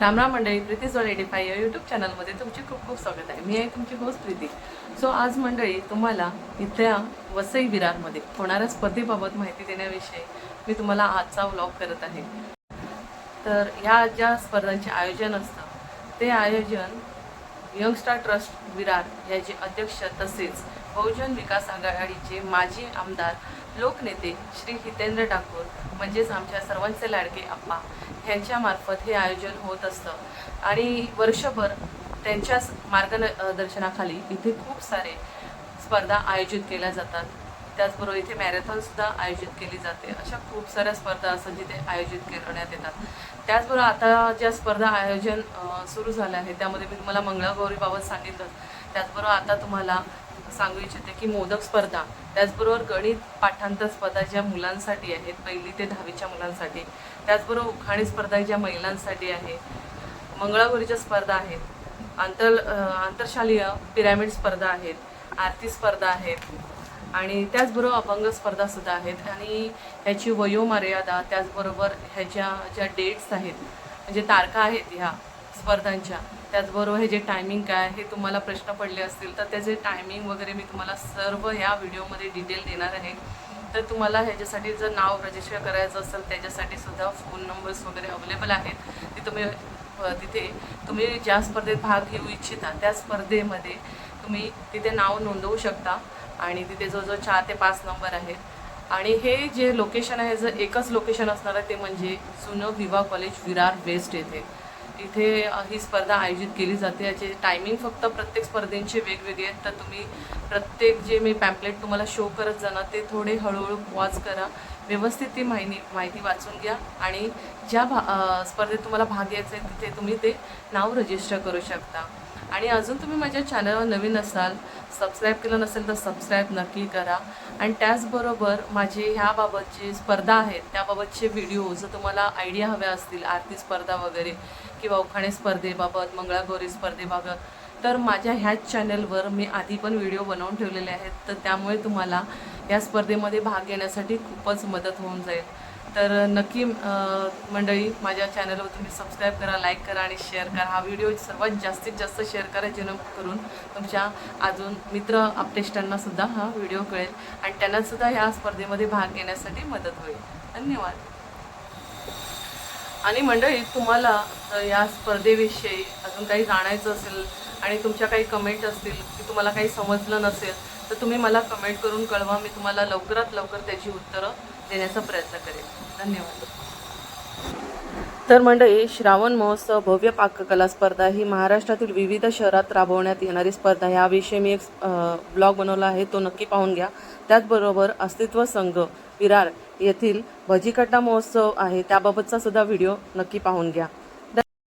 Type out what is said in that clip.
रामराम मंडळी प्रीती जोड एटी फाय या यूट्यूब चॅनलमध्ये तुमचे खूप खूप स्वागत आहे. मी आहे तुमची होस्ट प्रीती. सो आज मंडळी तुम्हाला इथल्या वसई विरारमध्ये होणाऱ्या स्पर्धेबाबत माहिती देण्याविषयी मी तुम्हाला आजचा व्लॉग करत आहे. तर ह्या ज्या स्पर्धांचे आयोजन असतं ते आयोजन यंगस्टार ट्रस्ट विरार याचे अध्यक्ष तसेच बहुजन विकास आघाडीचे माजी आमदार लोकनेते श्री हितेंद्र ठाकूर म्हणजेच आमच्या सर्वांचे लाडके आप्पा ह्यांच्यामार्फत हे आयोजन होत असतं. आणि वर्षभर त्यांच्याच मार्गदर्शनाखाली इथे खूप सारे स्पर्धा आयोजित केल्या जातात. त्याचबरोबर इथे मॅरेथॉनसुद्धा आयोजित केली जाते. अशा खूप साऱ्या स्पर्धा असतात जिथे आयोजित करण्यात येतात. त्याचबरोबर आता ज्या स्पर्धा आयोजन सुरू झाल्या आहेत त्यामध्ये मी तुम्हाला मंगळागौरीबाबत सांगितलं. त्याचबरोबर आता तुम्हाला सांगू इच्छिते की मोदक स्पर्धा त्याचबरोबर गणित पाठांतर स्पर्धा ज्या मुलांसाठी आहेत पहिली ते दहावीच्या मुलांसाठी त्याचबरोबर उखाणी स्पर्धा ज्या महिलांसाठी आहे मंगळागौरीच्या स्पर्धा आहेत आंतर आंतरशालीय पिरॅमिड स्पर्धा आहेत आरती स्पर्धा आहेत आणि त्याचबरोबर अभंग स्पर्धासुद्धा आहेत आणि ह्याची वयोमर्यादा त्याचबरोबर ह्याच्या ज्या डेट्स आहेत म्हणजे तारखा आहेत ह्या स्पर्धांच्या त्याचबरोबर हे जे टायमिंग काय हे तुम्हाला प्रश्न पडले असतील तर त्याचे टायमिंग वगैरे मी तुम्हाला सर्व ह्या व्हिडिओमध्ये डिटेल देणार आहे. तर तुम्हाला ह्याच्यासाठी जर नाव रजिस्टर करायचं असेल त्याच्यासाठी सुद्धा फोन नंबर्स वगैरे अवेलेबल आहेत. ते तुम्ही तिथे तुम्ही ज्या स्पर्धेत भाग घेऊ इच्छिता त्या स्पर्धेमध्ये तुम्ही तिथे नाव नोंदवू शकता आणि तिथे जवळजवळ चार ते पाच नंबर आहेत. आणि हे जे लोकेशन आहे जर एकच लोकेशन असणार आहे ते म्हणजे जुनं विवा कॉलेज विरार वेस्ट येथे. इथे ही स्पर्धा आयोजित केली जाते. याचे टायमिंग फक्त प्रत्येक स्पर्धेंचे वेगवेगळे आहेत. तर तुम्ही प्रत्येक जे मी पॅम्पलेट तुम्हाला शो करत जाणार ते थोडे हळूहळू वॉच करा. व्यवस्थित ती माहिती माहिती वाचून घ्या. आणि ज्या भा स्पर्धेत तुम्हाला भाग घ्यायचा आहे तिथे तुम्ही ते नाव रजिस्टर करू शकता. आणि अजून तुम्ही माझ्या चॅनलवर नवीन असाल सबस्क्राईब केलं नसेल तर सबस्क्राईब नक्की करा. आणि त्याचबरोबर माझे ह्याबाबत जे स्पर्धा आहेत त्याबाबतचे व्हिडिओ जर तुम्हाला आयडिया हव्या असतील आरती स्पर्धा वगैरे किंवा उखाणे स्पर्धेबाबत मंगळागौरी स्पर्धेबाबत तर माझ्या ह्याच चॅनलवर मी आधी पण व्हिडिओ बनवून ठेवलेले आहेत. तर त्यामुळे तुम्हाला या स्पर्धेमध्ये भाग घेण्यासाठी खूपच मदत होऊन जाईल. तर नक्की मंडळी माझ्या चॅनलवर तुम्ही सबस्क्राईब करा लाईक करा आणि शेअर करा. हा व्हिडिओ सर्वात जास्तीत जास्त शेअर करा जेणेकरून तुमच्या अजून मित्र आपटेष्टांना सुद्धा हा व्हिडिओ कळेल आणि त्यांना सुद्धा ह्या स्पर्धेमध्ये भाग घेण्यासाठी मदत होईल. धन्यवाद. आणि मंडळी तुम्हाला या स्पर्धेविषयी अजून काही जाणायचं असेल आणि तुमच्या काही कमेंट असतील की तुम्हाला काही समजलं नसेल तर तुम्ही मला कमेंट करून कळवा. मी तुम्हाला लवकरात लवकर त्याची उत्तरं देण्याचा प्रयत्न करेन. धन्यवाद. तर मंडळी श्रावण महोत्सव भव्य पाककला स्पर्धा ही महाराष्ट्रातील विविध शहरात राबवण्यात येणारी स्पर्धा. ह्याविषयी मी एक ब्लॉग बनवला आहे तो नक्की पाहून घ्या. त्याचबरोबर अस्तित्व संघ विरार येथील भजीकट्टा महोत्सव आहे त्याबाबतचा सुद्धा व्हिडिओ नक्की पाहून घ्या.